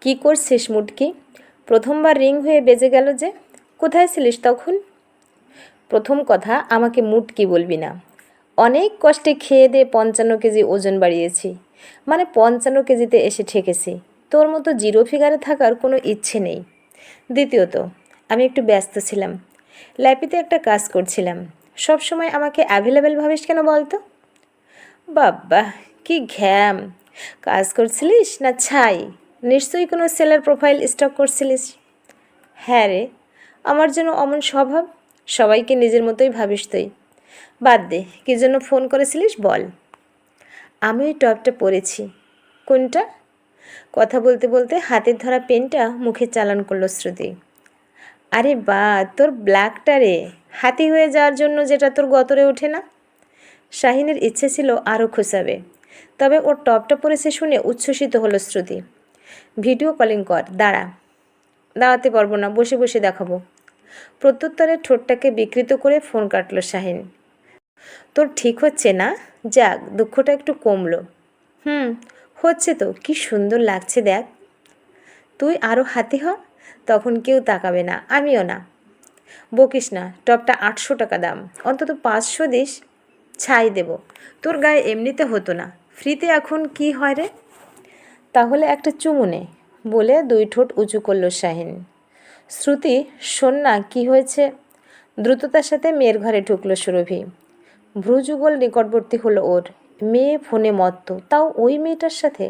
কি করছিস মুটকি? প্রথমবার রিং হয়ে বেজে গেল যে, কোথায় ছিলিস তখন? প্রথম কথা, আমাকে মুটকি বলবি না। অনেক কষ্টে খেয়ে দিয়ে পঞ্চান্ন কেজি ওজন বাড়িয়েছি। মানে পঞ্চান্ন কেজিতে এসে ঠেকেছি। তোর মতো জিরো ফিগারে থাকার কোনো ইচ্ছে নেই। দ্বিতীয়ত, আমি একটু ব্যস্ত ছিলাম। ল্যাপিতে একটা কাজ করছিলাম। সব সময় আমাকে অ্যাভেলেবেল ভাবিস কেন বলতো? বাবা কি ঘ্যাম। কাজ করছিলিস না ছাই? নিশ্চয়ই কোনো সেলার প্রোফাইল স্টক করছিলিস? হ্যাঁ রে, আমার যেন অমন স্বভাব, সবাইকে নিজের মতোই ভাবিস তুই। বাদ দে, কী জন্য ফোন করেছিলিস বল। আমি ওই টপটা পরেছি। কোনটা? কথা বলতে বলতে হাতের ধরা পেনটা মুখে চালান করল শ্রুতি। আরে বা, তোর ব্ল্যাকটা রে, হাতি হয়ে যাওয়ার জন্য যেটা তোর গতরে ওঠে না? শাহিনের ইচ্ছে ছিল আরও খুশাবে তবে ওর টপটা পরেছে শুনে উচ্ছ্বসিত হলো শ্রুতি। ভিডিও কলিং কর, দাঁড়া। দাঁড়াতে পারব না, বসে বসে দেখাবো। প্রত্যুত্তরে ঠোঁটটাকে বিকৃত করে ফোন কাটলো শাহিন। তোর ঠিক হচ্ছে না? যাক, দুঃখটা একটু কমলো। হুম, হচ্ছে তো, কি সুন্দর লাগছে দেখ। তুই আরও হাতি হ, তখন কেউ তাকাবে না, আমিও না। বকিস না, টপটা আটশো টাকা দাম, অন্তত পাঁচশো দিস, ছাই দেব। তোর গায়ে এমনিতে হতো না। ফ্রিতে এখন কি হয় রে? তাহলে একটা চুমু নে বলে দুই ঠোঁট উঁচু করল শাহিন। শ্রুতি, শোন না, কী হয়েছে? দ্রুততার সাথে মেয়ের ঘরে ঢুকলো সুরভি। ভ্রুযুগল নিকটবর্তী হলো ওর। মেয়ে ফোনে মত্ত। তাও ওই মেয়েটার সাথে?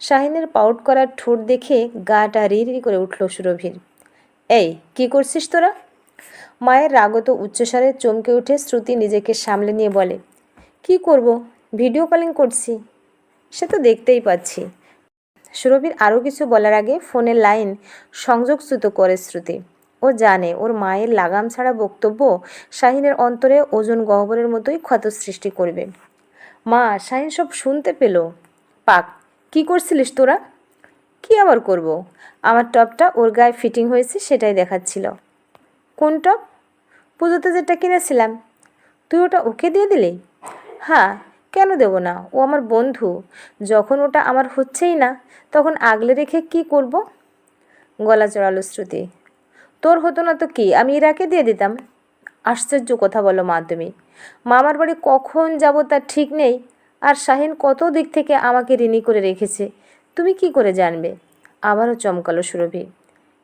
শাহিনের পাউট করার ঠোঁট দেখে গাটা রিরি করে উঠল সুরভির। এই, কি করছিস তোরা? মায়ের রাগত উচ্চস্বরে চমকে উঠে শ্রুতি নিজেকে সামলে নিয়ে বলে, কি করব? ভিডিও কলিং করছি। সে তো দেখতেই পাচ্ছি। সুরভির আরও কিছু বলার আগে ফোনের লাইন সংযোগচ্যুত করে শ্রুতি। ও জানে ওর মায়ের লাগাম ছাড়া বক্তব্য শাহিনের অন্তরে ওজন গহ্বরের মতোই ক্ষত সৃষ্টি করবে। মা, শাহিন সব শুনতে পেল। পাক, কি করছিলিস তোরা? কি আবার করব? আমার টপটা ওর গায়ে ফিটিং হয়েছে সেটাই দেখাচ্ছিল। কোন টপ? পুজোতে যেটা কিনেছিলাম। তুই ওটা ওকে দিয়ে দিলি? হ্যাঁ কেন দেবো না? ও আমার বন্ধু। যখন ওটা আমার হচ্ছেই না, তখন আগলে রেখে কি করব? গলা চড়ালো শ্রুতি। তোর হতো না তো কি? আমি ইরাকে দিয়ে দিতাম। আশ্চর্য কথা বলো মা তুমি মামার বাড়ি কখন যাব তার ঠিক নেই। আর শাহিন কত দিক থেকে আমাকে ঋণী করে রেখেছে? তুমি কি করে জানবে? আবারও চমকালো সুরভি।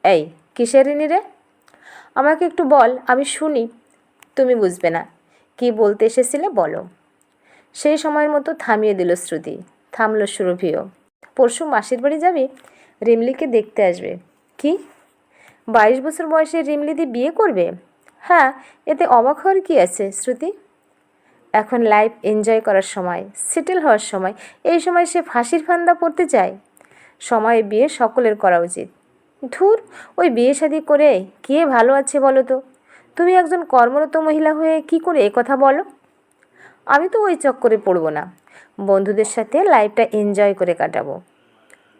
এই, কিসের ঋণী রে? আমাকে একটু বল, আমি শুনি। তুমি বুঝবে না। কি বলতে এসেছিলে বলো। সেই সময়ের মতো থামিয়ে দিল শ্রুতি। থামলো সুরভিও। পরশু মাসির বাড়ি যাবি? রিমলিকে দেখতে আসবে। কি? বাইশ বছর বয়সে রিমলিদি বিয়ে করবে? হ্যাঁ এতে অবাক হওয়ার কী আছে, শ্রুতি? এখন লাইফ এনজয় করার সময়, সেটেল হওয়ার সময়, এই সময় সে ফাঁসির ফান্দা পড়তে চায়। সময়ে বিয়ে সকলের করা উচিত। ধুর, ওই বিয়ে শাদি করে কে ভালো আছে বলো তো? তুমি একজন কর্মরত মহিলা হয়ে কি করে কথা বলো? আমি তো ওই চক্করে পড়ব না। বন্ধুদের সাথে লাইফটা এনজয় করে কাটাবো।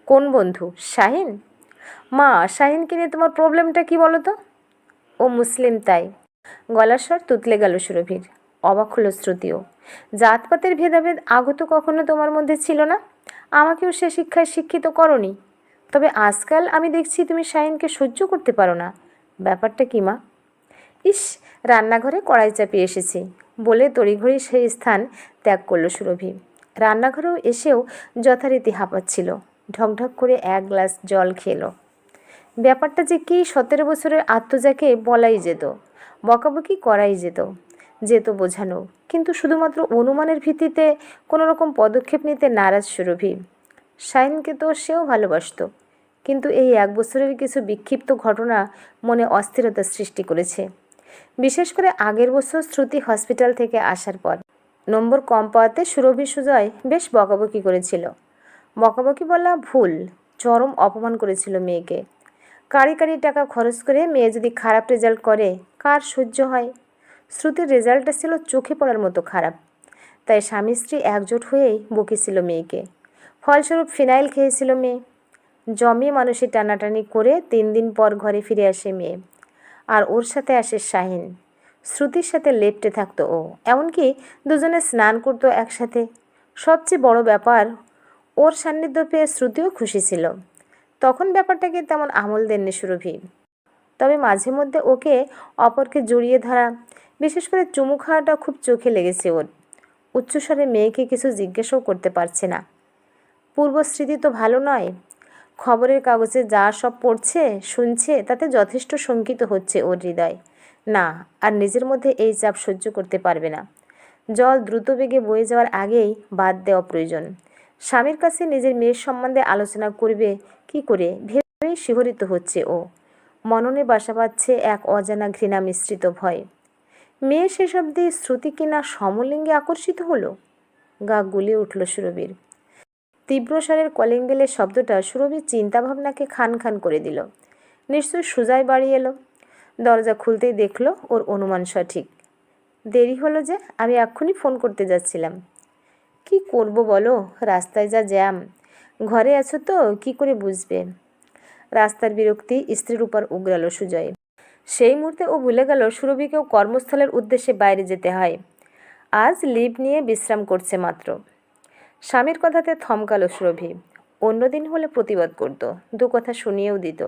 কোন বন্ধু? শাহিন? মা, শাহিনকে নিয়ে তোমার প্রবলেমটা কি বলো তো ও মুসলিম তাই। গলার স্বর তুতলে গেল সুরভির। অবাক হলো শ্রুতিও। জাতপাতের ভেদাভেদ আগত কখনো তোমার মধ্যে ছিল না? আমাকেও সে শিক্ষায় শিক্ষিত করনি। তবে আজকাল আমি দেখছি তুমি শাহিনকে সহ্য করতে পারো না। ব্যাপারটা কি মা? ইস, রান্নাঘরে কড়াই চাপিয়ে এসেছি। বলে তড়িঘড়ি সেই স্থান ত্যাগ করল সুরভি। রান্নাঘরেও এসেও যথারীতি হাঁপাচ্ছিল। ঢকঢক করে এক গ্লাস জল খেলো। ব্যাপারটা যে কি সতেরো বছরের আত্মজাকে বলাই যেত, বকাবকি করাই যেত যেত বোঝানো। কিন্তু শুধুমাত্র অনুমানের ভিত্তিতে কোনো রকম পদক্ষেপ নিতে নারাজ সুরভি। শাইনকে তো সেও ভালোবাসত, কিন্তু এই এক বছরের কিছু বিক্ষিপ্ত ঘটনা মনে অস্থিরতা সৃষ্টি করেছে। বিশেষ করে আগের বছর শ্রুতি হসপিটাল থেকে আসার পর। নম্বর কম পাওয়াতে সুরভি সুজয় বেশ বকাবকি করেছিল। বকাবকি বলা ভুল, চরম অপমান করেছিল মেয়েকে। কারি কারি টাকা খরচ করে মেয়ে যদি খারাপ রেজাল্ট করে, কার সহ্য হয়? শ্রুতির রেজাল্টটা ছিল চোখে পড়ার মতো খারাপ। তাই স্বামী স্ত্রী একজোট হয়েই বকেছিল মেয়েকে। ফলস্বরূপ ফিনাইল খেয়েছিল মেয়ে। জমিয়ে মানুষের টানাটানি করে তিন দিন পর ঘরে ফিরে আসে মেয়ে। আর ওর সাথে আসে শাহিন। শ্রুতির সাথে লেপটে থাকতো ও। এমনকি দুজনে স্নান করতো একসাথে। সবচেয়ে বড় ব্যাপার, ওর সান্নিধ্য পেয়ে শ্রুতিও খুশি ছিল। তখন ব্যাপারটাকে তেমন আমল দেননি সুরভি। তবে মাঝে মধ্যে ওকে অপরকে জড়িয়ে ধরা, বিশেষ করে চুমু খাওয়াটা খুব চোখে লেগেছে ওর। উচ্চস্বরে মেয়েকে কিছু জিজ্ঞাসাও করতে পারছে না। পূর্বস্মৃতি তো ভালো নয়। খবরের কাগজে যা সব পড়ছে, শুনছে, তাতে যথেষ্ট শঙ্কিত হচ্ছে ওর হৃদয়। না, আর নিজের মধ্যে এই চাপ সহ্য করতে পারবে না। জল দ্রুত বেগে বয়ে যাওয়ার আগেই বাদ দেওয়া প্রয়োজন। স্বামীর কাছে নিজের মেয়ের সম্বন্ধে আলোচনা করবে কি করে, ভেবেই শিহরিত হচ্ছে ও। মননে বাসা বাঁধছে এক অজানা ঘৃণা মিশ্রিত ভয়। মেয়ে সেসব দিয়ে শ্রুতি কিনা সমলিঙ্গে আকর্ষিত হলো? গা গুলিয়ে উঠল সুরবীর তীব্র স্বরের কলিং বেলের শব্দটা সুরভির চিন্তাভাবনাকে খান খান করে দিল। নিশ্চয়ই সুজায় বাড়ি এলো। দরজা খুলতেই দেখল ওর অনুমান সঠিক। দেরি হলো যে আমি এক্ষুনি ফোন করতে যাচ্ছিলাম। কি করব বলো? রাস্তায় যা জ্যাম। ঘরে আছো তো, কি করে বুঝবে? রাস্তার বিরক্তি স্ত্রীর উপর উগরালো সুজয়। সেই মুহূর্তে ও ভুলে গেল সুরভিকেও কর্মস্থলের উদ্দেশ্যে বাইরে যেতে হয়। আজ লিভ নিয়ে বিশ্রাম করছে মাত্র। স্বামীর কথাতে থমকালো সুরভি। অন্যদিন হলে প্রতিবাদ করত, দু কথা শুনিয়েও দিত।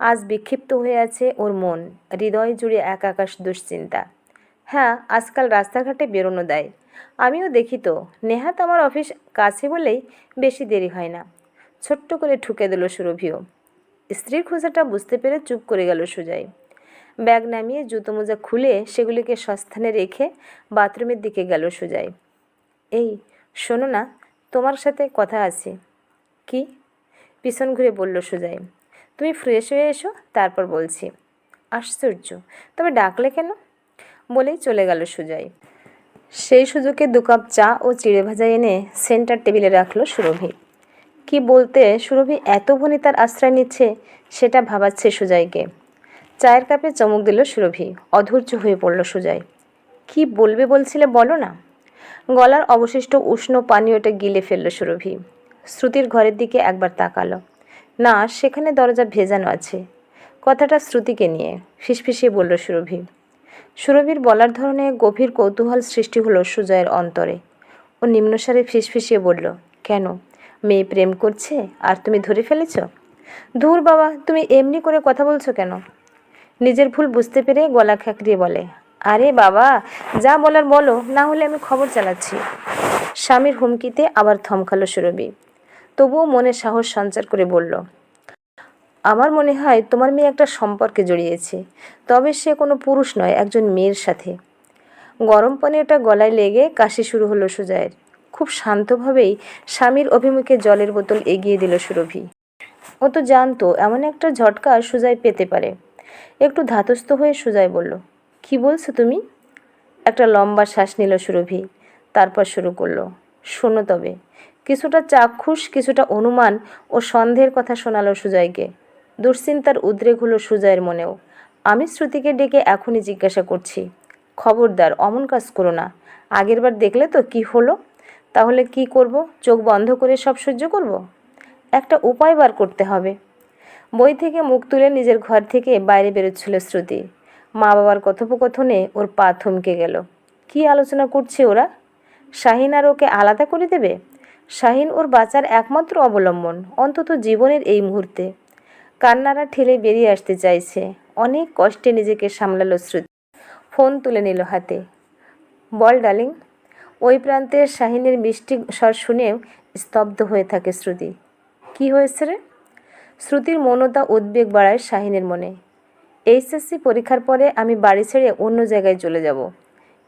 আজ বিক্ষিপ্ত হয়ে আছে ওর মন, হৃদয় জুড়ে এক আকাশ দুশ্চিন্তা। হ্যাঁ আজকাল রাস্তাঘাটে বেরোনো দেয়। আমিও দেখি তো, নেহাত আমার অফিস কাছে বলেই বেশি দেরি হয় না। ছোট্ট করে ঠুকে দিল সুরভিও। স্ত্রীর খোঁজাটা বুঝতে পেরে চুপ করে গেল সুজয় ব্যাগ নামিয়ে জুতো মোজা খুলে সেগুলিকে সস্থানে রেখে বাথরুমের দিকে গেল সুজয় এই শোনো না, তোমার সাথে কথা আছে। কি? পিছন ঘুরে বলল সুজাই। তুমি ফ্রেশ হয়ে এসো, তারপর বলছি। আশ্চর্য, তবে ডাকলে কেন? বলেই চলে গেল সুজাই। সেই সুযোগে দু কাপ চা ও চিড়ে ভাজা এনে সেন্টার টেবিলে রাখল সুরভি। কি বলতে সুরভি এত ভনি তার আশ্রয় নিচ্ছে, সেটা ভাবাচ্ছে সুজাইকে। চায়ের কাপে চমক দিল সুরভি, অধৈর্য হয়ে পড়ল সুজাই। কি বলবে বলছিলে বলো না? গলার অবশিষ্ট উষ্ণ পানীয়টা গিলে ফেলল সুরভি। শ্রুতির ঘরের দিকে একবার তাকালো। না, সেখানে দরজা ভেজানো আছে। কথাটা শ্রুতিকে নিয়ে ফিসফিসিয়ে বলল সুরভি। সুরভির বলার ধরনে গভীর কৌতূহল সৃষ্টি হলো সুজয়ের অন্তরে। ও নিম্নসারে ফিসফিসিয়ে বলল, কেন? মেয়ে প্রেম করছে, আর তুমি ধরে ফেলেছ? ধুর বাবা, তুমি এমনি করে কথা বলছো কেন? নিজের ভুল বুঝতে পেরে গলা খ্যাকড়িয়ে বলে আরে বাবা, যা বলার বলো, না হলে আমি খবর চালাচ্ছি। স্বামীর হুমকিতে আবার থমকালো সুরভি। তবুও মনে সাহস সঞ্চার করে বলল, আমার মনে হয় তোমার মেয়ে একটা সম্পর্কে জড়িয়েছে, তবে সে কোনো পুরুষ নয়, একজন মেয়ের সাথে। গরম পানীয়টা গলায় লেগে কাশি শুরু হলো সুজয়ের। খুব শান্তভাবেই স্বামীর অভিমুখে জলের বোতল এগিয়ে দিল সুরভি। ও তো জানতো, এমন একটা ঝটকা সুজয় পেতে পারে। একটু ধাতস্থ হয়ে সুজয় বলল কি বলছো তুমি? একটা লম্বা শ্বাস নিল সুরভি, তারপর শুরু করল। শোনো তবে, কিছুটা চাক্ষুষ, কিছুটা অনুমান ও সন্দেহের কথা শোনালো সুজয়কে। দুশ্চিন্তার উদ্রেক হলো সুজয়ের মনেও। আমি শ্রুতিকে ডেকে এখনই জিজ্ঞাসা করছি, খবরদার, অমন কাজ করো না। আগেরবার দেখলে তো কি হলো? তাহলে কি করব? চোখ বন্ধ করে সব সহ্য করব? একটা উপায় বার করতে হবে। বই থেকে মুখ তুলে নিজের ঘর থেকে বাইরে বেরোচ্ছিল শ্রুতি। মা বাবার কথোপকথনে ওর পা থমকে গেল। কি আলোচনা করছে ওরা? শাহিন আর ওকে আলাদা করে দেবে? শাহিন ওর বাঁচার একমাত্র অবলম্বন, অন্তত জীবনের এই মুহূর্তে। কান্নারা ঠেলে বেরিয়ে আসতে চাইছে। অনেক কষ্টে নিজেকে সামলালো শ্রুতি। ফোন তুলে নিল হাতে। বল ডালিং ওই প্রান্তের শাহিনের মিষ্টি স্বর শুনেও স্তব্ধ হয়ে থাকে শ্রুতি। কি হয়েছে রে? শ্রুতির মনতা উদ্বেগ বাড়ায় শাহিনের মনে। এইচএসসি পরীক্ষার পরে আমি বাড়ি ছেড়ে অন্য জায়গায় চলে যাব।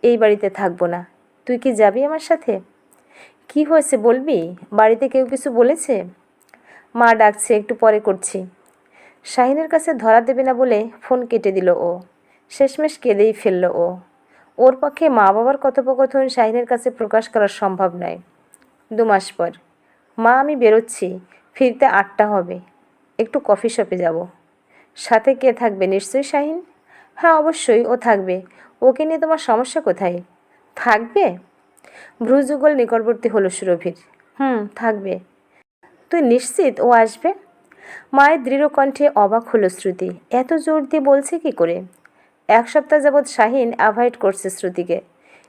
এই বাড়িতে থাকব না। তুই কি যাবি আমার সাথে? কি হয়েছে বলবি? বাড়িতে কেউ কিছু বলেছে? মা ডাকছে, একটু পরে করছি। শাহিনের কাছে ধরা দেবে না বলে ফোন কেটে দিল ও। শেষমেশ কেঁদেই ফেলল ও। ওর পক্ষে মা বাবার কথোপকথন শাহিনের কাছে প্রকাশ করা সম্ভব নয়। দু মাস পর। মা, আমি বেরোচ্ছি। ফিরতে আটটা হবে। একটু কফি শপে যাব। সাথে কে থাকবে? নিশ্চয়ই শাহিন। হ্যাঁ অবশ্যই, ও থাকবে। ওকে নিয়ে তোমার সমস্যা কোথায়? থাকবে? ভ্রুযুগল নিকটবর্তী হলো সুরভির। হুম, থাকবে। তুই নিশ্চিত ও আসবে? মায়ের দৃঢ় কণ্ঠে অবাক হলো শ্রুতি। এত জোর দিয়ে বলছে কি করে? এক সপ্তাহ যাবৎ শাহিন অ্যাভয়েড করছে শ্রুতিকে।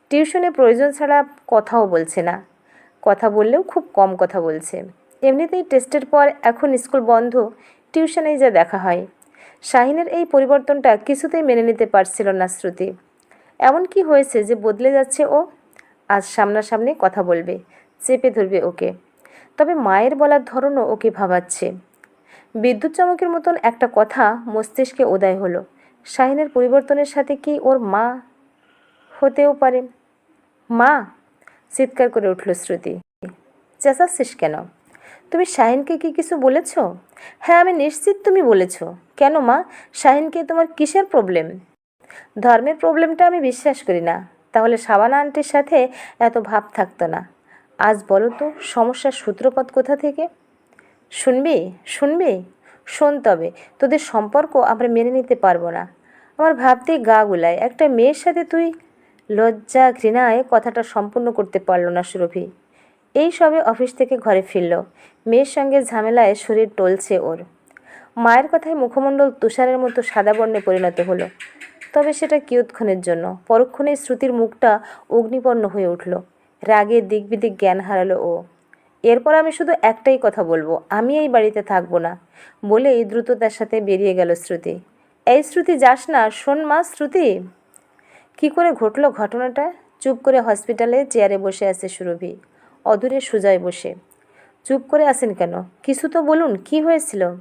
টিউশনে প্রয়োজন ছাড়া কথাও বলছে না। কথা বললেও খুব কম কথা বলছে। এমনিতেই টেস্টের পর এখন স্কুল বন্ধ, টিউশনেই যা দেখা হয়। শাহিনের এই পরিবর্তনটা কিছুতেই মেনে নিতে পারছিল না শ্রুতি। এমন কি হয়েছে যে বদলে যাচ্ছে ও, আজ সামনাসামনি কথা বলবে, চেপে ধরবে ওকে। তবে মায়ের বলার ধরনও ওকে ভাবাচ্ছে। বিদ্যুৎ চমকের মতন একটা কথা মস্তিষ্কে উদয় হলো। শাহিনের পরিবর্তনের সাথে কি ওর মা হতেও পারে? মা? চিৎকার করে উঠল শ্রুতি। চেঁচাচ্ছিস কেন? তুমি শাহিনকে কি কিছু বলেছ? হ্যাঁ আমি নিশ্চিত তুমি বলেছ। কেন মা? শাহিনকে তোমার কিসের প্রবলেম ধর্মের প্রবলেমটা আমি বিশ্বাস করি না। তাহলে সাবানা আন্টির সাথে এত ভাব থাকতো না। আজ বলো তো, সমস্যার সূত্রপাত কোথা থেকে? শুনবি? শুনবি? শোন তবে, তোদের সম্পর্ক আমরা মেনে নিতে পারব না। আমার ভাবতেই গা গুলায়, একটা মেয়ের সাথে তুই লজ্জা ঘৃণায় কথাটা সম্পূর্ণ করতে পারল না সুরভি। এই সবে অফিস থেকে ঘরে ফিরল। মেয়ের সঙ্গে ঝামেলায় শরীর টলছে ওর। মায়ের কথায় মুখমণ্ডল তুষারের মতো সাদা বর্ণে পরিণত হলো। তবে সেটা কিয়ৎক্ষণের জন্য। পরক্ষণেই শ্রুতির মুখটা অগ্নিপর্ণ হয়ে উঠল। রাগে দিক বিদিক জ্ঞান হারালো ও। এরপর আমি শুধু একটাই কথা বলব, আমি এই বাড়িতে থাকব না, বলেই দ্রুততার সাথে বেরিয়ে গেল শ্রুতি। এই শ্রুতি, যাস না, শোন মা শ্রুতি। কি করে ঘটলো ঘটনাটা? চুপ করে হসপিটালে চেয়ারে বসে আছে সুরভি। অদূরে সুজয় বসে। চুপ করে আছেন কেন? কিছু তো বলুন, কি হয়েছিল?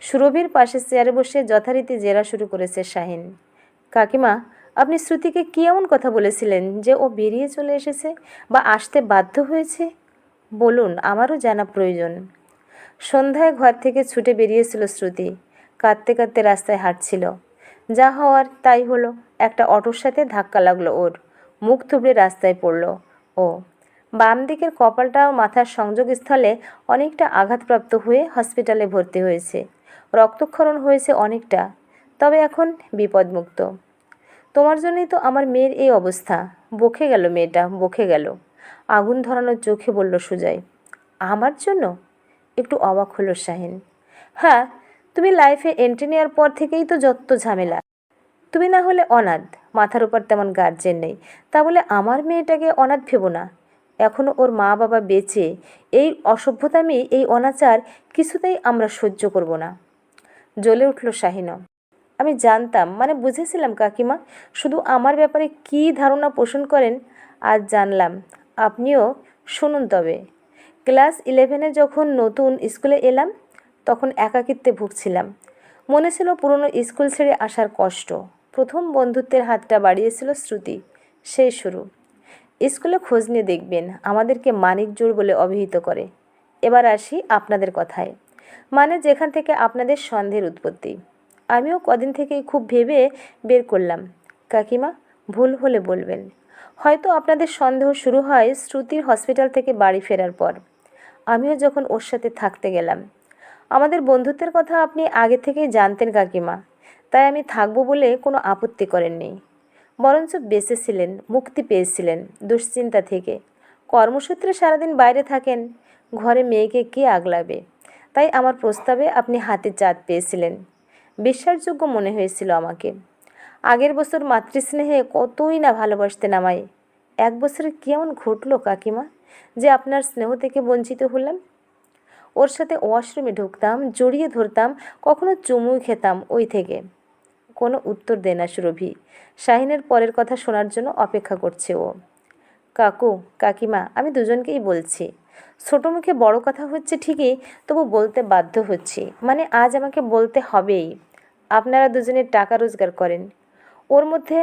সুরভির পাশে চেয়ারে বসে যথারীতি জেরা শুরু করেছে শাহিন। কাকিমা, আপনি শ্রুতিকে কী এমন কথা বলেছিলেন যে ও বেরিয়ে চলে এসেছে বা আসতে বাধ্য হয়েছে? বলুন, আমারও জানা প্রয়োজন। সন্ধ্যায় ঘর থেকে ছুটে বেরিয়েছিল শ্রুতি। কাঁদতে কাঁদতে রাস্তায় হাঁটছিল। যা হওয়ার তাই হলো, একটা অটোর সাথে ধাক্কা লাগল ওর। মুখ থুবড়ে রাস্তায় পড়ল। ও বাম দিকের কপালটা ও মাথার সংযোগস্থলে অনেকটা আঘাতপ্রাপ্ত হয়ে হসপিটালে ভর্তি হয়েছে। রক্তক্ষরণ হয়েছে অনেকটা, তবে এখন বিপদমুক্ত। তোমার জন্যই তো আমার মেয়ের এই অবস্থা। বকে গেল মেয়েটা, বকে গেল। আগুন ধরানোর চোখে বলল সুজয়, আমার জন্য? একটু অবাক হলো শাহিন। হ্যাঁ তুমি লাইফে এন্ট্রি নেওয়ার পর থেকেই তো যত ঝামেলা। তুমি না হলে অনাথ, মাথার উপর তেমন গার্জেন নেই। তা বলে আমার মেয়েটাকে অনাথ ভেবো না। এখনও ওর মা বাবা বেঁচে। এই অসভ্যতামি এই অনাচার কিছুতেই আমরা সহ্য করব না। জ্বলে উঠল শাহিন আমি জানতাম মানে বুঝেছিলাম কাকিমা, শুধু আমার ব্যাপারে কী ধারণা পোষণ করেন, আজ জানলাম। আপনিও শুনুন তবে। ক্লাস ইলেভেনে যখন নতুন স্কুলে এলাম, তখন একাকিত্বে ভুগছিলাম। মনে ছিল পুরনো স্কুল ছেড়ে আসার কষ্ট। প্রথম বন্ধুত্বের হাতটা বাড়িয়েছিল শ্রুতি। সেই শুরু। স্কুলে খোঁজ নিয়ে দেখবেন আমাদেরকে মানিক জোর বলে অভিহিত করে। এবার আসি আপনাদের কথায়। মানে যেখান থেকে আপনাদের সন্দেহের উৎপত্তি। আমিও কদিন থেকেই খুব ভেবে বের করলাম। কাকিমা, ভুল হলে বলবেন। হয়তো আপনাদের সন্দেহ শুরু হয় শ্রুতির হসপিটাল থেকে বাড়ি ফেরার পর। আমিও যখন ওর সাথে থাকতে গেলাম। আমাদের বন্ধুত্বের কথা আপনি আগে থেকেই জানতেন কাকিমা। তাই আমি থাকব বলে কোনো আপত্তি করেননি। বরঞ্চ বেঁচেছিলেন মুক্তি পেয়েছিলেন দুশ্চিন্তা থেকে। কর্মসূত্রে সারাদিন বাইরে থাকেন, ঘরে মেয়েকে কে আগলাবে? তাই আমার প্রস্তাবে আপনি হাতে চাঁদ পেয়েছিলেন, বিশ্বাসযোগ্য মনে হয়েছিল আমাকে। আগের বছর মাতৃস্নেহে কতই না ভালোবাসতেন আমায়। এক বছরে কেমন ঘটলো কাকিমা, যে আপনার স্নেহ থেকে বঞ্চিত হলাম? ওর সাথে ওয়াশরুমে ঢুকতাম, জড়িয়ে ধরতাম, কখনো চুমুই খেতাম ওই থেকে। কোনো উত্তর দেয় না সুরভি। শাহিনের পরের কথা শোনার জন্য অপেক্ষা করছে ও। কাকু, কাকিমা, আমি দুজনকেই বলছি। ছোটো মুখে বড় কথা হচ্ছে ঠিকই, তবু বলতে বাধ্য হচ্ছি। মানে আজ আমাকে বলতে হবেই। আপনারা দুজনে টাকা রোজগার করেন। ওর মধ্যে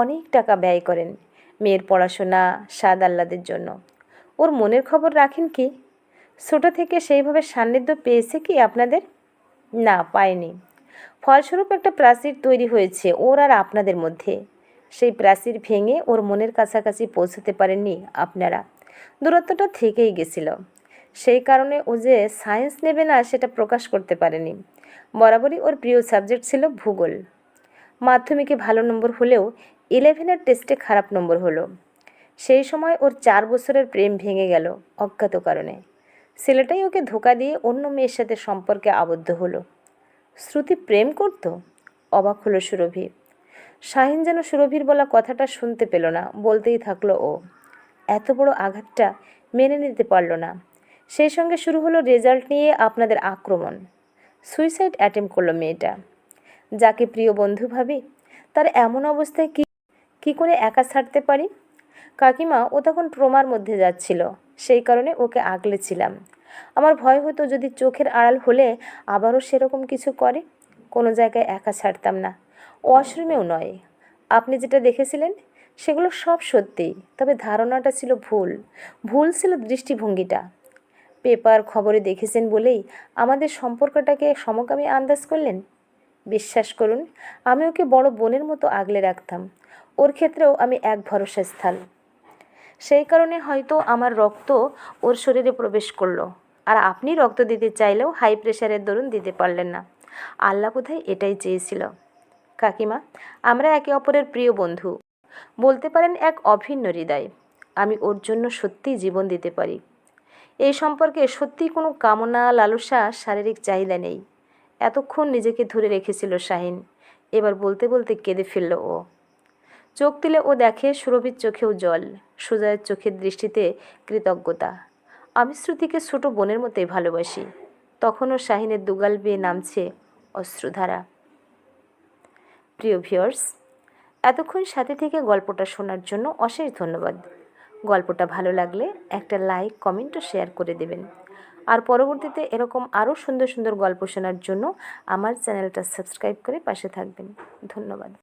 অনেক টাকা ব্যয় করেন, মেয়ের পড়াশোনা, স্বাদ আহ্লাদের জন্য। ওর মনের খবর রাখেন কি? ছোটো থেকে সেইভাবে সান্নিধ্য পেয়েছে কি আপনাদের? না, পায়নি। ফলস্বরূপ একটা প্রাচীর তৈরি হয়েছে ওর আর আপনাদের মধ্যে। সেই প্রাচীর ভেঙে ওর মনের কাছাকাছি পৌঁছতে পারেননি আপনারা। দূরত্বটা থেকেই গেছিল। সেই কারণে ও যে সায়েন্স নেবে না সেটা প্রকাশ করতে পারেনি। বরাবরই ওর প্রিয় সাবজেক্ট ছিল ভূগোল। মাধ্যমিকে ভালো নম্বর হলেও ইলেভেনের টেস্টে খারাপ নম্বর হলো। সেই সময় ওর চার বছরের প্রেম ভেঙে গেল অজ্ঞাত কারণে। ছেলেটাই ওকে ধোকা দিয়ে অন্য মেয়ের সাথে সম্পর্কে আবদ্ধ হলো। শ্রুতি প্রেম করত? অবাক হলো সুরভি। শাহিন যেন সুরভির বলা কথাটা শুনতে পেল না, বলতেই থাকল ও। এত বড় আঘাতটা মেনে নিতে পারল না। সেই সঙ্গে শুরু হলো রেজাল্ট নিয়ে আপনাদের আক্রমণ। সুইসাইড অ্যাটেম্প করল মেয়েটা। যাকে প্রিয় বন্ধু ভাবি, তার এমন অবস্থায় কি, কী করে একা ছাড়তে পারি? কাকিমা ও তখন ট্রোমার মধ্যে যাচ্ছিল, সেই কারণে ওকে আগলেছিলাম আমার ভয় হতো যদি চোখের আড়াল হলে আবারও সেরকম কিছু করে। কোনো জায়গায় একা ছাড়তাম না। ওয়াশরুমেও নয়। আপনি যেটা দেখেছিলেন, সেগুলো সব সত্যি, তবে ধারণাটা ছিল ভুল। ভুল ছিল দৃষ্টিভঙ্গিটা। পেপার, খবরে দেখেছেন বলেই আমাদের সম্পর্কটাকে সমকামী আন্দাজ করলেন? বিশ্বাস করুন, আমি ওকে বড় বোনের মতো আগলে রাখতাম। ওর ক্ষেত্রেও আমি এক ভরসা স্থল সেই কারণে হয়তো আমার রক্ত ওর শরীরে প্রবেশ করল। আর আপনি রক্ত দিতে চাইলেও হাই প্রেশারের দরুন দিতে পারলেন না। আল্লাহ বোধহয় এটাই চেয়েছিল। কাকিমা, আমরা একে অপরের প্রিয় বন্ধু। বলতে পারেন এক অভিন্ন হৃদয়। আমি ওর জন্য সত্যিই জীবন দিতে পারি। এই সম্পর্কে সত্যিই কোনো কামনা, লালসা, শারীরিক চাহিদা নেই। এতক্ষণ নিজেকে ধরে রেখেছিল শাহিন। এবার বলতে বলতে কেঁদে ফেলল ও। চোখ তুলে ও দেখে সুরভির চোখেও জল, সুজয়ের চোখের দৃষ্টিতে কৃতজ্ঞতা। আমি শ্রুতিকে ছোট বোনের মতোই ভালোবাসি। তখনও শাহিনের দুগাল বেয়ে নামছে অশ্রুধারা। প্রিয় ভিউয়ার্স, এতক্ষণ সাথে থেকে গল্পটা শোনার জন্য অশেষ ধন্যবাদ। গল্পটা ভালো লাগলে একটা লাইক, কমেন্ট ও শেয়ার করে দেবেন। আর পরবর্তীতে এরকম আরও সুন্দর সুন্দর গল্প শোনার জন্য আমার চ্যানেলটা সাবস্ক্রাইব করে পাশে থাকবেন। ধন্যবাদ।